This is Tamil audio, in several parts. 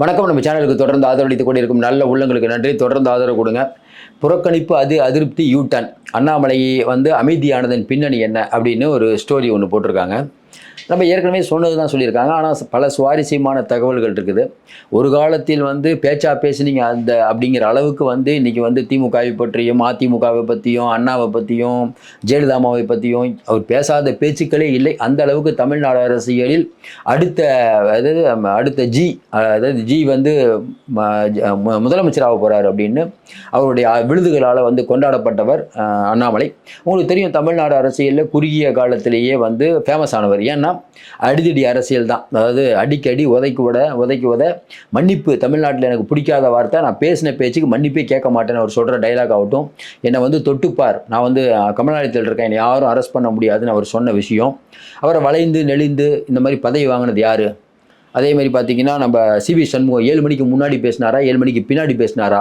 வணக்கம். நம்ம சேனலுக்கு தொடர்ந்து ஆதரவளித்துக் கொண்டிருக்கும் நல்ல உள்ளங்களுக்கு நன்றி. தொடர்ந்து ஆதரவு கொடுங்க. புறக்கணிப்பு அது அதிருப்தி யூட்டன் அண்ணாமலை வந்து அமைதியானதன் பின்னணி என்ன அப்படின்னு ஒரு ஸ்டோரி ஒன்று போட்டிருக்காங்க. நம்ம ஏற்கனவே சொன்னது தான் சொல்லியிருக்காங்க. ஆனால் பல சுவாரஸ்யமான தகவல்கள் இருக்குது. ஒரு காலத்தில் வந்து பேச்சா பேசுனீங்க அந்த அப்படிங்கிற அளவுக்கு வந்து இன்றைக்கி வந்து திமுகவை பற்றியும் அதிமுகவை பற்றியும் அண்ணாவை பற்றியும் ஜெயலலிதாமாவை பற்றியும் அவர் பேசாத பேச்சுக்களே இல்லை. அந்த அளவுக்கு தமிழ்நாடு அரசியலில் அடுத்த அதாவது நம்ம அடுத்த ஜி அதாவது ஜி வந்து முதலமைச்சராக போகிறார் அப்படின்னு அவருடைய விருதுகளால் வந்து கொண்டாடப்பட்டவர் அண்ணாமலை. உங்களுக்கு தெரியும் தமிழ்நாடு அரசியலில் குறுகிய காலத்திலேயே வந்து ஃபேமஸ் ஆனவர். ஏன்னா அடிதடி அரசியல் தான். அதாவது அடிக்கடி உதைக்கு விட உதைக்கு உத மன்னிப்பு. தமிழ்நாட்டில் எனக்கு பிடிக்காத வார்த்தை நான் பேசின பேச்சுக்கு மன்னிப்பே கேட்க மாட்டேன்னு அவர் சொல்கிற டைலாக் ஆகட்டும். என்னை வந்து தொட்டுப்பார். நான் வந்து கமல்நாயத்தில் இருக்கேன். என்னை யாரும் அரெஸ்ட் பண்ண முடியாதுன்னு அவர் சொன்ன விஷயம். அவரை வளைந்து நெளிந்து இந்த மாதிரி பதவி வாங்கினது யார்? அதே மாதிரி பார்த்தீங்கன்னா நம்ம சிவி சண்முகம் ஏழு மணிக்கு முன்னாடி பேசினாரா? ஏழு மணிக்கு பின்னாடி பேசினாரா?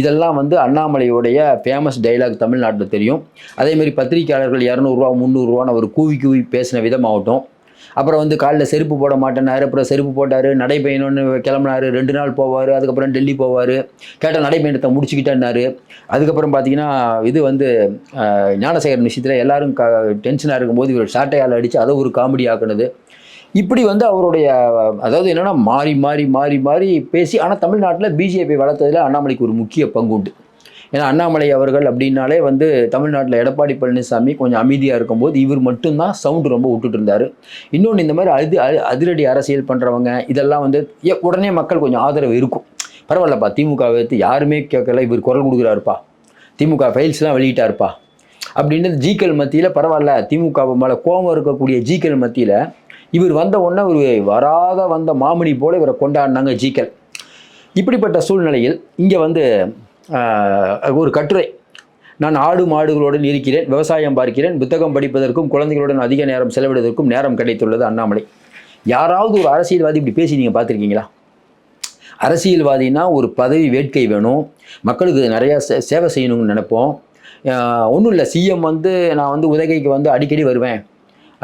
இதெல்லாம் வந்து அண்ணாமலையுடைய ஃபேமஸ் டைலாக் தமிழ்நாட்டில் தெரியும். அதேமாரி பத்திரிக்கையாளர்கள் இரநூறுவா முந்நூறுரூவான்னு அவர் கூவி கூவி பேசின விதமாகட்டும். அப்புறம் வந்து காலில் செருப்பு போட மாட்டேனாரு அப்புறம் செருப்பு போட்டார் நடைபயணம்னு கிளம்புனாரு ரெண்டு நாள் போவார் அதுக்கப்புறம் டெல்லி போவார் கேட்டால் நடைபயணத்தை முடிச்சுக்கிட்டேன்னாரு. அதுக்கப்புறம் பார்த்தீங்கன்னா இது வந்து ஞானசேகரன் விஷயத்தில் எல்லோரும் க டென்ஷனாக இருக்கும்போது இவர் சாட்டையால் அடித்து அதை ஒரு காமெடி ஆக்குனது. இப்படி வந்து அவருடைய அதாவது என்னென்னா மாறி மாறி மாறி மாறி பேசி ஆனால் தமிழ்நாட்டில் பிஜேபி வளர்த்ததில் அண்ணாமலைக்கு ஒரு முக்கிய பங்கு உண்டு. ஏன்னா அண்ணாமலை அவர்கள் அப்படின்னாலே வந்து தமிழ்நாட்டில் எடப்பாடி பழனிசாமி கொஞ்சம் அமைதியாக இருக்கும்போது இவர் மட்டும்தான் சவுண்டு ரொம்ப விட்டுட்டு இருந்தார். இன்னொன்று இந்த மாதிரி அதி அ- அதிரடி அரசியல் பண்ணுறவங்க இதெல்லாம் வந்து ஏ- உடனே மக்கள் கொஞ்சம் ஆதரவு இருக்கும். பரவாயில்லப்பா திமுக எடுத்து யாருமே கேட்கல இவர் குரல் கொடுக்குறாருப்பா. திமுக ஃபைல்ஸ்லாம் வெளியிட்டாருப்பா. அப்படின்னு ஜிக்கள் மத்தியில் பரவாயில்ல திமுக மேலே கோபம் இருக்கக்கூடிய ஜிக்கள் மத்தியில் இவர் வந்த உடனே ஒரு வராத வந்த மாமணி போல இவரை கொண்டாடினாங்க ஜிக்கல். இப்படிப்பட்ட சூழ்நிலையில் இங்கே வந்து ஒரு கட்டுரை. நான் ஆடு மாடுகளுடன் இருக்கிறேன் விவசாயம் பார்க்கிறேன் புத்தகம் படிப்பதற்கும் குழந்தைகளுடன் அதிக நேரம் செலவிடுவதற்கும் நேரம் கிடைத்துள்ளது அண்ணாமலை. யாராவது ஒரு அரசியல்வாதி இப்படி பேசி நீங்கள் பார்த்துருக்கீங்களா? அரசியல்வாதினா ஒரு பதவி வேட்கை வேணும் மக்களுக்கு நிறையா சே சேவை செய்யணும்னு நினைப்போம். ஒன்றும் இல்லை சிஎம் வந்து நான் வந்து உதகைக்கு வந்து அடிக்கடி வருவேன்.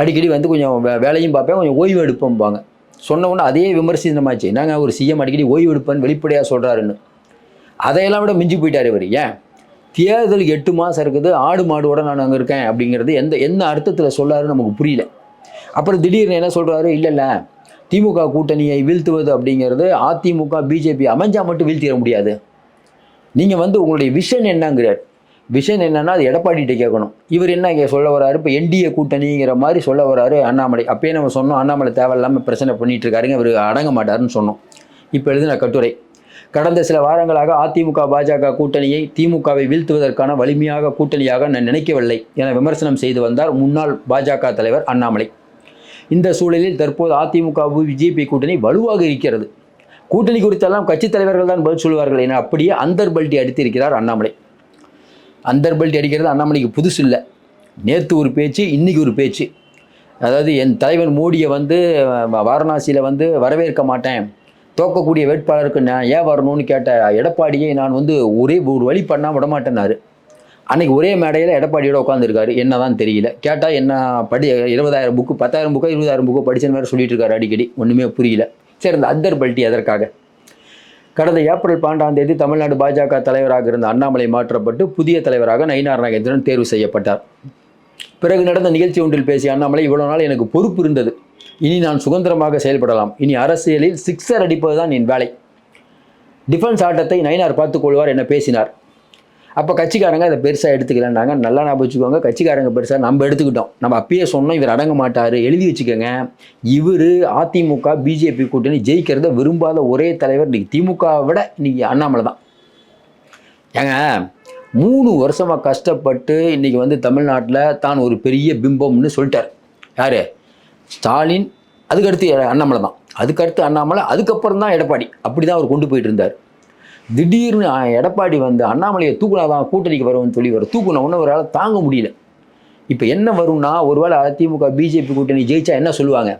அடிக்கடி வந்து கொஞ்சம் வே- வேலையும் பார்ப்பேன் கொஞ்சம் ஓய்வு எடுப்போம்பாங்க சொன்ன உடனே அதே விமர்சனமாச்சு. நாங்கள் ஒரு சிஎம் அடிக்கடி ஓய்வு எடுப்பேன்னு வெளிப்படையாக சொல்கிறாருன்னு அதையெல்லாம் விட மிஞ்சி போயிட்டார் இவர். ஏன்? தேர்தல் எட்டு மாதம் இருக்குது ஆடு மாடோட நான் அங்கே இருக்கேன் அப்படிங்கிறது எந்த என்ன அர்த்தத்தில் சொல்லாருன்னு நமக்கு புரியல. அப்புறம் திடீர்னு என்ன சொல்கிறாரு இல்லை இல்லை. திமுக கூட்டணியை வீழ்த்துவது அப்படிங்கிறது அதிமுக பிஜேபி அமைஞ்சா மட்டும் வீழ்த்திட முடியாது. நீங்கள் வந்து உங்களுடைய விஷன் என்னங்கிறார். விஷயம் என்னென்னா அது எடப்பாடிகிட்ட கேட்கணும். இவர் என்ன இங்கே சொல்ல வராரு? இப்போ என்டிஏ கூட்டணிங்கிற மாதிரி சொல்ல வராரு அண்ணாமலை. அப்பயே நம்ம சொன்னோம் அண்ணாமலை தேவையில்லாமல் பிரச்சனை பண்ணிகிட்டு இருக்காருங்க. இவர் அடங்க மாட்டாருன்னு சொன்னோம். இப்போ எழுதின கட்டுரை. கடந்த சில வாரங்களாக அதிமுக பாஜக கூட்டணியை திமுகவை வீழ்த்துவதற்கான வலிமையாக கூட்டணியாக நான் நினைக்கவில்லை என விமர்சனம் செய்து வந்தார் முன்னாள் பாஜக தலைவர் அண்ணாமலை. இந்த சூழலில் தற்போது அதிமுக பிஜேபி கூட்டணி வலுவாக இருக்கிறது. கூட்டணி குறித்தெல்லாம் கட்சித் தலைவர்கள் தான் பதில் சொல்வார்கள் என அப்படியே அந்தர் பல்ட்டி அடித்திருக்கிறார் அண்ணாமலை. அந்தர் பெல்ட் அடிக்கிறது அண்ணாமலைக்கு புதுசு இல்லை. நேற்று ஒரு பேச்சு இன்றைக்கி ஒரு பேச்சு. அதாவது என் தலைவன் மோடியை வந்து வாரணாசியில் வந்து வரவேற்க மாட்டேன். தோக்கக்கூடிய வேட்பாளருக்கு நான் ஏன் வரணும்னு கேட்ட எடப்பாடியை நான் வந்து ஒரே ஒரு வழி பண்ணால் விடமாட்டேனாரு அன்றைக்கி ஒரே மேடையில் எடப்பாடியோட உட்காந்துருக்காரு என்னதான் தெரியல. கேட்டால் என்ன படி இருபதாயிரம் புக்கு பத்தாயிரம் புக்கோ இருபதாயிரம் புக்கோ படிச்சேன்னு வேறு சொல்லிட்டு இருக்காரு அடிக்கடி. ஒன்றுமே புரியல. சரி இந்த அத்தர் பல்ட்டி எதற்காக? கடந்த ஏப்ரல் பன்னெண்டாம் தேதி தமிழ்நாடு பாஜக தலைவராக இருந்த அண்ணாமலை மாற்றப்பட்டு புதிய தலைவராக நயினார் நாகேந்திரன் தேர்வு செய்யப்பட்டார். பிறகு நடந்த நிகழ்ச்சி ஒன்றில் பேசிய அண்ணாமலை இவ்வளவு நாள் எனக்கு பொறுப்பு இருந்தது. இனி நான் சுதந்திரமாக செயல்படலாம். இனி அரசியலில் சிக்ஸர் அடிப்பது தான் என் வேலை. டிஃபென்ஸ் ஆட்டத்தை நயினார் பார்த்துக் கொள்வார் என பேசினார். அப்போ கட்சிக்காரங்க அதை பெருசாக எடுத்துக்கலன்னாங்க. நல்லா ஞாபகம் வச்சுக்கோங்க. கட்சிக்காரங்க பெருசாக நம்ம எடுத்துக்கிட்டோம். நம்ம அப்பயே சொன்னோம் இவர் அடங்க மாட்டார். எழுதி வச்சுக்கோங்க. இவர் அதிமுக பிஜேபி கூட்டணி ஜெயிக்கிறத விரும்பாத ஒரே தலைவர் இன்றைக்கி திமுகவை விட இன்றைக்கி அண்ணாமலை தான். ஏங்க மூணு வருஷமாக கஷ்டப்பட்டு இன்றைக்கி வந்து தமிழ்நாட்டில் தான் ஒரு பெரிய பிம்பம்னு சொல்லிட்டார். யார்? ஸ்டாலின் அதுக்கடுத்து அண்ணாமலை தான். அதுக்கடுத்து அண்ணாமலை அதுக்கப்புறம் தான் எடப்பாடி. அப்படி தான் அவர் கொண்டு போயிட்டு இருந்தார். திடீர்னு எடப்பாடி வந்து அண்ணாமலையை தூக்குனாதான் கூட்டணிக்கு வரும்னு சொல்லி வர தூக்குன உடனே ஆள் தாங்க முடியல. இப்போ என்ன வரும்னா ஒருவேளை அதிமுக பிஜேபி கூட்டணி ஜெயிச்சா என்ன சொல்லுவாங்க?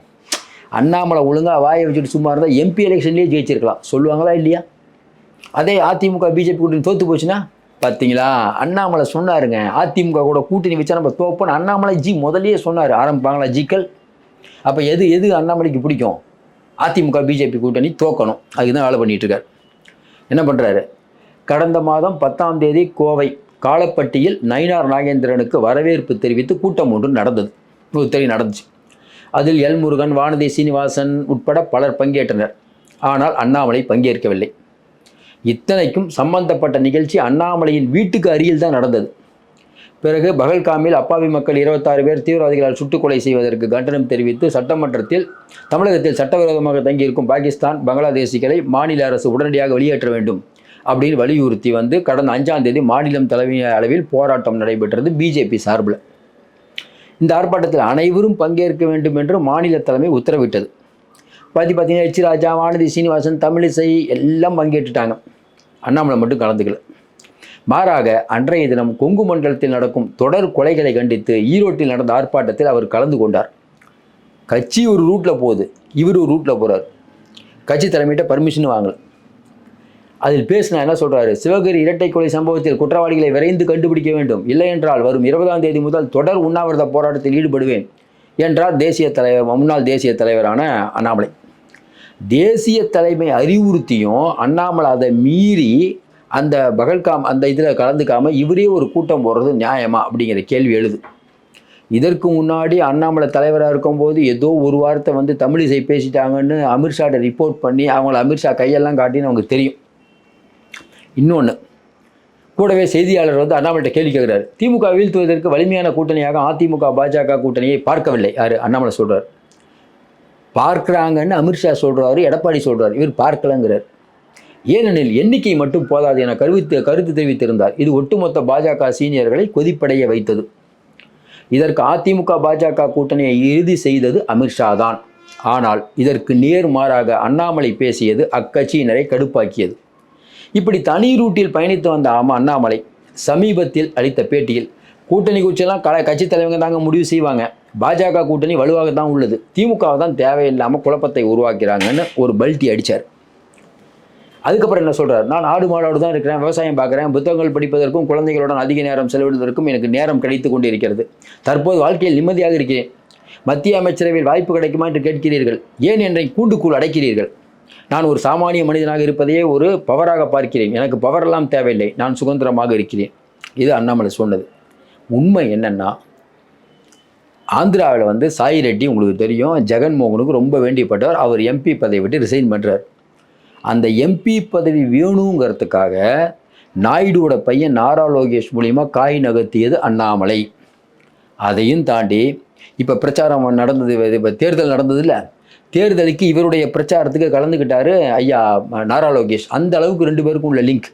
அண்ணாமலை ஒழுங்காக வாயை வச்சுட்டு சும்மா இருந்தால் எம்பி எலெக்ஷன்லேயே ஜெயிச்சிருக்கலாம். சொல்லுவாங்களா இல்லையா? அதே அதிமுக பிஜேபி கூட்டணி தோத்து போச்சுன்னா பார்த்தீங்களா அண்ணாமலை சொன்னாருங்க அதிமுக கூட கூட்டணி வச்சா நம்ம தோப்போன்னு அண்ணாமலை ஜி முதல்லயே சொன்னார் ஆரம்பிப்பாங்களா ஜிக்கல் அப்போ எது எது அண்ணாமலைக்கு பிடிக்கும்? அதிமுக பிஜேபி கூட்டணி தோக்கணும். அதுக்கு தான் வேலை பண்ணிட்டு என்ன பண்ணுறாரு கடந்த மாதம் பத்தாம் தேதி கோவை காலப்பட்டியில் நயினார் நாகேந்திரனுக்கு வரவேற்பு தெரிவித்து கூட்டம் ஒன்று நடந்தது. ஒரு நடந்துச்சு. அதில் எல் முருகன் வானதி சீனிவாசன் உட்பட பலர் பங்கேற்றனர். ஆனால் அண்ணாமலை பங்கேற்கவில்லை. இத்தனைக்கும் சம்பந்தப்பட்ட நிகழ்ச்சி அண்ணாமலையின் வீட்டுக்கு அருகில் தான் நடந்தது. பிறகு பகல்காமில் அப்பாவி மக்கள் இருபத்தாறு பேர் தீவிரவாதிகளால் சுட்டுக்கொலை செய்வதற்கு கண்டனம் தெரிவித்து சட்டமன்றத்தில் தமிழகத்தில் சட்டவிரோதமாக தங்கியிருக்கும் பாகிஸ்தான் பங்களாதேசிகளை மாநில அரசு உடனடியாக வெளியேற்ற வேண்டும் அப்படின்னு வலியுறுத்தி வந்து கடந்த அஞ்சாம் தேதி மாநிலம் தலைமை அளவில் போராட்டம் நடைபெற்றது பிஜேபி சார்பில். இந்த ஆர்ப்பாட்டத்தில் அனைவரும் பங்கேற்க வேண்டும் என்று மாநில தலைமை உத்தரவிட்டது. பாத்தி பார்த்தீங்கன்னா எச் ராஜா வானதி சீனிவாசன் தமிழிசை எல்லாம் பங்கேற்றுட்டாங்க. அண்ணாமலை மட்டும் கலந்துக்கல. மாறாக அன்றைய தினம் கொங்கு மண்டலத்தில் நடக்கும் தொடர் கொலைகளை கண்டித்து ஈரோட்டில் நடந்த ஆர்ப்பாட்டத்தில் அவர் கலந்து கொண்டார். கட்சி ஒரு ரூட்டில் போகுது. இவர் ஒரு ரூட்டில் போகிறார் கட்சி தலைமையிட்ட பர்மிஷன் வாங்கல. அதில் பேசினா என்ன சொல்கிறாரு சிவகிரி இரட்டை கொலை சம்பவத்தில் குற்றவாளிகளை விரைந்து கண்டுபிடிக்க வேண்டும். இல்லை என்றால் வரும் இருபதாம் தேதி முதல் தொடர் உண்ணாவிரத போராட்டத்தில் ஈடுபடுவேன் என்றார் தேசிய தலைவர் முன்னாள் தேசிய தலைவரான அண்ணாமலை. தேசிய தலைமை அறிவுறுத்தியும் அண்ணாமலை அதை மீறி அந்த பகல்காம் அந்த இதில் கலந்துக்காமல் இவரே ஒரு கூட்டம் போடுறது நியாயமா அப்படிங்கிற கேள்வி எழுது. இதற்கு முன்னாடி அண்ணாமலை தலைவராக இருக்கும்போது ஏதோ ஒரு வாரத்தை வந்து தமிழிசை பேசிட்டாங்கன்னு அமித்ஷாட்ட ரிப்போர்ட் பண்ணி அவங்கள அமித்ஷா கையெல்லாம் காட்டின்னு அவங்களுக்கு தெரியும். இன்னொன்று கூடவே செய்தியாளர் வந்து அண்ணாமலைட்ட கேள்வி கேட்குறாரு. திமுக வீழ்த்துவதற்கு வலிமையான கூட்டணியாக அதிமுக பாஜக கூட்டணியை பார்க்கவில்லை. யார்? அண்ணாமலை சொல்கிறார் பார்க்குறாங்கன்னு அமித்ஷா சொல்கிறாரு எடப்பாடி சொல்கிறார் இவர் பார்க்கலங்கிறார். ஏனெனில் எண்ணிக்கை மட்டும் போதாது என கருவித்து கருத்து தெரிவித்திருந்தார். இது ஒட்டுமொத்த பாஜக சீனியர்களை கொதிப்படைய வைத்தது. இதற்கு அதிமுக பாஜக கூட்டணியை இறுதி செய்தது அமித்ஷா தான். ஆனால் இதற்கு நேர்மாறாக அண்ணாமலை பேசியது அக்கட்சியினரை கடுப்பாக்கியது. இப்படி தனி ரூட்டில் பயணித்து வந்த ஆமா அண்ணாமலை சமீபத்தில் அளித்த பேட்டியில் கூட்டணி குறிச்செல்லாம் கல கட்சி தலைவங்க தாங்க முடிவு செய்வாங்க. பாஜக கூட்டணி வலுவாக தான் உள்ளது. திமுக தான் தேவையில்லாமல் குழப்பத்தை உருவாக்கிறாங்கன்னு ஒரு பல்ட்டி அடித்தார் அதுக்கப்புறம் என்ன சொல்கிறார் நான் ஆடு மாடோடு தான் இருக்கிறேன் விவசாயம் பார்க்குறேன் புத்தகங்கள் படிப்பதற்கும் குழந்தைகளுடன் அதிக நேரம் செலவிடுவதற்கும் எனக்கு நேரம் கிடைத்து கொண்டு இருக்கிறது தற்போது வாழ்க்கையில் நிம்மதியாக இருக்கிறேன். மத்திய அமைச்சரவையில் வாய்ப்பு கிடைக்குமா என்று கேட்கிறீர்கள். ஏன் என்னை கூண்டுக்குள் அடைக்கிறீர்கள்? நான் ஒரு சாமானிய மனிதனாக இருப்பதையே ஒரு பவராக பார்க்கிறேன். எனக்கு பவரெல்லாம் தேவையில்லை. நான் சுதந்திரமாக இருக்கிறேன். இது அண்ணாமலை சொன்னது. உண்மை என்னென்னா ஆந்திராவில் வந்து சாய் ரெட்டி உங்களுக்கு தெரியும் ஜெகன்மோகனுக்கு ரொம்ப வேண்டியப்பட்டவர் அவர் எம்பி பதவி விட்டு ரிசைன் பண்ணுறார் அந்த எம்பி பதவி வேணுங்கிறதுக்காக நாயுடுவோட பையன் நாரா லோகேஷ் மூலிமா காய் நகர்த்தியது அண்ணாமலை. அதையும் தாண்டி இப்போ பிரச்சாரம் நடந்தது இப்போ தேர்தல் நடந்தது இல்லை. தேர்தலுக்கு இவருடைய பிரச்சாரத்துக்கு கலந்துக்கிட்டாரு ஐயா நாரா லோகேஷ். அந்த அளவுக்கு ரெண்டு பேருக்கும் உள்ள லிங்க்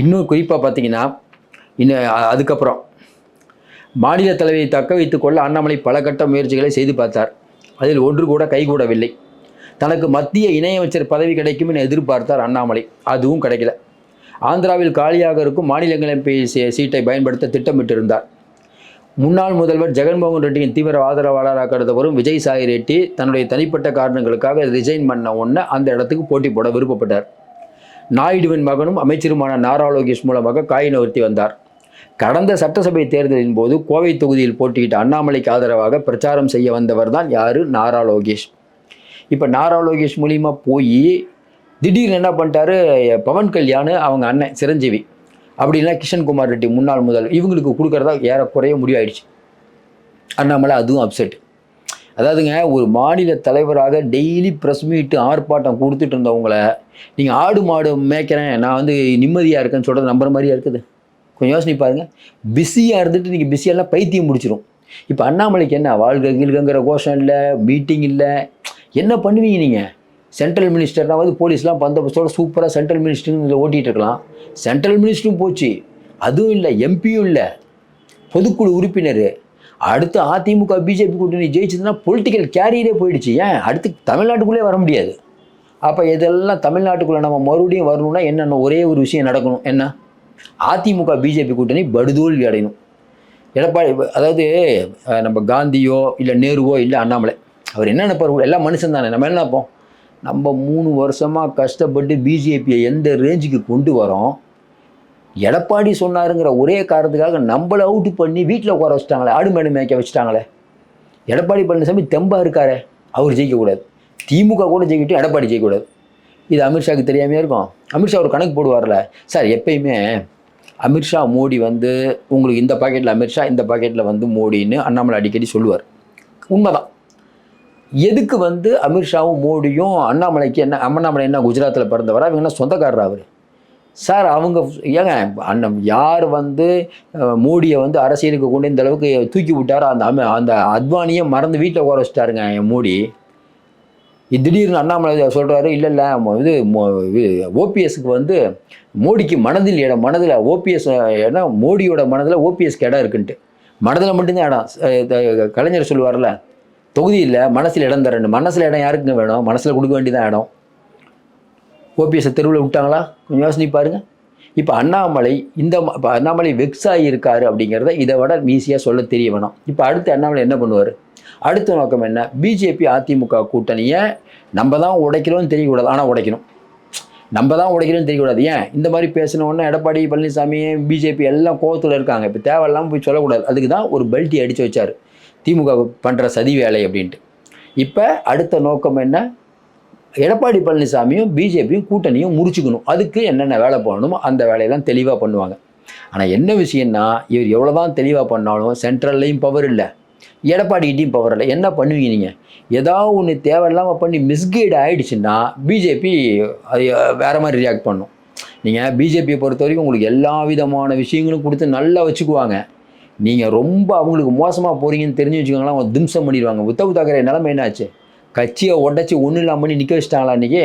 இன்னும் குறிப்பாக பார்த்தீங்கன்னா இன்னும் அதுக்கப்புறம் மாநில தலைவியை தக்க வைத்துக்கொள்ள அண்ணாமலை பல கட்ட முயற்சிகளை செய்து பார்த்தார். அதில் ஒன்று கூட கைகூடவில்லை. தனக்கு மத்திய இணையமைச்சர் பதவி கிடைக்கும் என எதிர்பார்த்தார் அண்ணாமலை. அதுவும் கிடைக்கல. ஆந்திராவில் காலியாக இருக்கும் மாநிலங்களவை சீட்டை பயன்படுத்த திட்டமிட்டிருந்தார். முன்னாள் முதல்வர் ஜெகன்மோகன் ரெட்டியின் தீவிர ஆதரவாளராக கருதப்படும் விஜய் சாய் ரெட்டி தன்னுடைய தனிப்பட்ட காரணங்களுக்காக ரிசைன் பண்ண உடனே அந்த இடத்துக்கு போட்டி போட விருப்பப்பட்டார். நாயுடுவின் மகனும் அமைச்சருமான நாரா லோகேஷ் மூலமாக காய் நகர்த்தி வந்தார். கடந்த சட்டசபை தேர்தலின் போது கோவை தொகுதியில் போட்டியிட்ட அண்ணாமலைக்கு ஆதரவாக பிரச்சாரம் செய்ய வந்தவர் தான் யாரு? நாரா லோகேஷ். இப்போ நாரா லோகேஷ் மூலியமா போய் திடீர்னு என்ன பண்ணிட்டாரு பவன் கல்யாண் அவங்க அண்ணன் சிரஞ்சீவி. அப்படின்னா கிஷன்குமார் ரெட்டி முன்னாள் முதல் இவங்களுக்கு கொடுக்குறதா ஏறக்குறைய முடிவாயிடுச்சு அண்ணாமலை அதுவும் அப்செட் அதாவதுங்க ஒரு மாநில தலைவராக டெய்லி ப்ரெஸ் மீட்டு ஆர்ப்பாட்டம் கொடுத்துட்டு இருந்தவங்கள நீங்கள் ஆடு மாடு மேய்க்கிறேன் நான் வந்து நிம்மதியாக இருக்கேன்னு சொல்கிறது நம்புற மாதிரியா இருக்குது? கொஞ்சம் யோசனை பாருங்கள் பிஸியாக இருந்துட்டு நீங்கள் பிஸியெல்லாம் பைத்தியம் முடிச்சிடும் இப்போ அண்ணாமலைக்கு என்ன வாழ்க கீழ்கங்கிற கோஷம் இல்லை மீட்டிங் இல்லை என்ன பண்ணுவீங்க நீங்கள் சென்ட்ரல் மினிஸ்டர்னாவது போலீஸ்லாம் பந்தோபஸ்தோட சூப்பராக சென்ட்ரல் மினிஸ்டர்னு ஓட்டிகிட்டு இருக்கலாம். சென்ட்ரல் மினிஸ்டரும் போச்சு. அதுவும் இல்லை எம்பியும் இல்லை. பொதுக்குழு உறுப்பினர். அடுத்து அதிமுக பிஜேபி கூட்டணி ஜெயிச்சதுன்னா பொலிட்டிக்கல் கேரியரே போயிடுச்சு. ஏன்? அடுத்து தமிழ்நாட்டுக்குள்ளே வர முடியாது. அப்போ இதெல்லாம் தமிழ்நாட்டுக்குள்ளே நம்ம மறுபடியும் வரணும்னா என்னென்ன ஒரே ஒரு விஷயம் நடக்கணும்? என்ன? அதிமுக பிஜேபி கூட்டணி படுதோல்வி அடையணும். எடப்பாடி அதாவது நம்ம காந்தியோ இல்லை நேருவோ இல்லை அண்ணாமலை அவர் என்ன நினைப்பார்? எல்லாம் மனுஷன் தானே. நம்ம என்ன நினைப்போம்? நம்ம மூணு வருஷமாக கஷ்டப்பட்டு பிஜேபியை எந்த ரேஞ்சுக்கு கொண்டு வரோம்? எடப்பாடி சொன்னாருங்கிற ஒரே காரணத்துக்காக நம்மளை அவுட் பண்ணி வீட்டில் உட்கார வச்சுட்டாங்களே. ஆடு மாடு மேய்க்க வச்சுட்டாங்களே. எடப்பாடி பழனிசாமி தெம்பாக இருக்காரே. அவர் ஜெயிக்கக்கூடாது. திமுக கூட ஜெயிக்கிட்டு எடப்பாடி ஜெயிக்கக்கூடாது. இது அமித்ஷாக்கு தெரியாமையே இருக்கும்? அமித்ஷா ஒரு கணக்கு போடுவார்ல. சார் எப்பயுமே அமித்ஷா மோடி வந்து உங்களுக்கு இந்த பாக்கெட்டில் அமித்ஷா இந்த பாக்கெட்டில் வந்து மோடின்னு அண்ணாமலை அடிக்கடி சொல்லுவார். உண்மைதான். எதுக்கு வந்து அமித்ஷாவும் மோடியும் அண்ணாமலைக்கு என்ன அண்ணாமலை என்ன குஜராத்தில் பிறந்தவரா? அவங்க என்ன சொந்தக்காரர் அவர்? சார் அவங்க ஏங்க அண்ணன் யார் வந்து மோடியை வந்து அரசியலுக்கு கொண்டு இந்த அளவுக்கு தூக்கி விட்டாரோ அந்த அம அந்த அத்வானியை மறந்து வீட்டில் உர வச்சிட்டாருங்க என் மோடி. திடீர்னு அண்ணாமலை சொல்கிறாரு இல்லை இல்லை இது ஓபிஎஸ்க்கு வந்து மோடிக்கு மனதில் இடம் மனதில் ஓபிஎஸ் ஏன்னா மோடியோட மனதில் ஓபிஎஸ்க்கு இடம் இருக்குன்ட்டு. மனதில் மட்டும்தான் இடம். கலைஞர் சொல்லுவார்ல தொகுதி இல்லை மனசில் இடம் தரணும். மனசில் இடம் யாருக்குங்க வேணும்? மனசில் கொடுக்க வேண்டியதான் இடம். ஓபிஎஸ் தெருவில் விட்டாங்களா? கொஞ்சம் யோசனை பாருங்க. இப்போ அண்ணாமலை இந்த ம- அண்ணாமலை வெக்ஸ் ஆகியிருக்காரு அப்படிங்கிறத இதை விட ஈஸியாக சொல்ல தெரிய வேணும். இப்போ அடுத்து அண்ணாமலை என்ன பண்ணுவார்? அடுத்த நோக்கம் என்ன? பிஜேபி அதிமுக கூட்டணியை நம்ம தான் உடைக்கிறோம்னு தெரியக்கூடாது. ஆனால் உடைக்கணும். நம்ம தான் உடைக்கிறோம்னு தெரியக்கூடாது. ஏன்? இந்த மாதிரி பேசினோன்னா எடப்பாடி பழனிசாமி பிஜேபி எல்லாம் கோவத்தில் இருக்காங்க. இப்போ தேவையில்லாமல் போய் சொல்லக்கூடாது. அதுக்கு தான் ஒரு பெல்ட்டி அடித்து வச்சார். திமுக பண்ணுற சதி வேலை அப்படின்ட்டு. இப்போ அடுத்த நோக்கம் என்ன? எடப்பாடி பழனிசாமியும் பிஜேபியும் கூட்டணியும் முறிச்சுக்கணும். அதுக்கு என்னென்ன வேலை பண்ணணுமோ அந்த வேலையெல்லாம் தெளிவாக பண்ணுவாங்க. ஆனால் என்ன விஷயம்னா இவர் எவ்வளோ தான் தெளிவாக பண்ணாலும் சென்ட்ரல்லையும் பவர் இல்லை. எடப்பாடிகிட்டையும் பவர் இல்லை. என்ன பண்ணுவீங்க நீங்கள் ஏதாவது ஒன்று தேவையில்லாமல் பண்ணி மிஸ்கைடு ஆகிடுச்சுன்னா பிஜேபி அது வேறு மாதிரி ரியாக்ட் பண்ணும். நீங்கள் பிஜேபியை பொறுத்த வரைக்கும் உங்களுக்கு எல்லா விதமான விஷயங்களும் கொடுத்து நல்லா வச்சுக்குவாங்க. நீங்கள் ரொம்ப அவங்களுக்கு மோசமாக போகிறீங்கன்னு தெரிஞ்சு வச்சுக்கோங்களேன் அவங்க திம்சம் பண்ணிடுவாங்க. உத்தவ் தாக்கரே நிலமை என்னாச்சு? கட்சியை உடச்சி ஒன்றும் இல்லாமல் பண்ணி நிற்க வச்சிட்டாங்களா இன்றைக்கி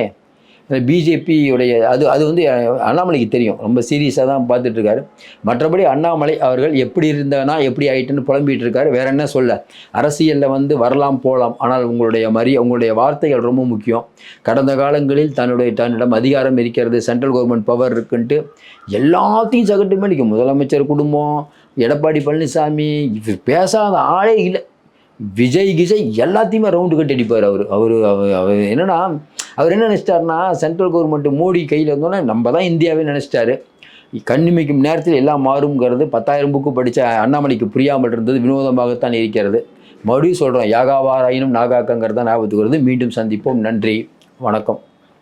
பிஜேபியுடைய அது அது வந்து அண்ணாமலைக்கு தெரியும். ரொம்ப சீரியஸாக தான் பார்த்துட்ருக்காரு மற்றபடி அண்ணாமலை அவர்கள் எப்படி இருந்தனா எப்படி ஆகிட்டுன்னு புலம்பிட்டு இருக்காரு. வேற என்ன சொல்ல? அரசியலில் வந்து வரலாம் போகலாம் ஆனால் உங்களுடைய மரி உங்களுடைய வார்த்தைகள் ரொம்ப முக்கியம். கடந்த காலங்களில் தன்னுடைய தன்னிடம் அதிகாரம் இருக்கிறது சென்ட்ரல் கவர்மெண்ட் பவர் இருக்குன்ட்டு எல்லாத்தையும் சகட்டுமே நிற்கும் முதலமைச்சர் குடும்பம் எடப்பாடி பழனிசாமி இது பேசாத ஆளே இல்லை. விஜய் கிஜய் எல்லாத்தையுமே ரவுண்டு கட்டி அடிப்பார் அவர். அவர் அவர் என்னன்னா அவர் என்ன நினச்சிட்டாருன்னா சென்ட்ரல் கவர்மெண்ட் மோடி கையில் இருந்தோன்னே நம்ம தான் இந்தியாவே நினச்சிட்டாரு. கண்ணிமைக்கும் நேரத்தில் எல்லாம் மாறுங்கிறது பத்தாயிரம் புக்கு படித்த அண்ணாமலைக்கு புரியாமல் இருந்தது வினோதமாகத்தான் இருக்கிறது. மறுபடியும் சொல்கிறோம் யாகாவாராயினும் நாகாக்கங்கிறது தான் ஞாபகத்துக்கு வருது. மீண்டும் சந்திப்போம். நன்றி. வணக்கம்.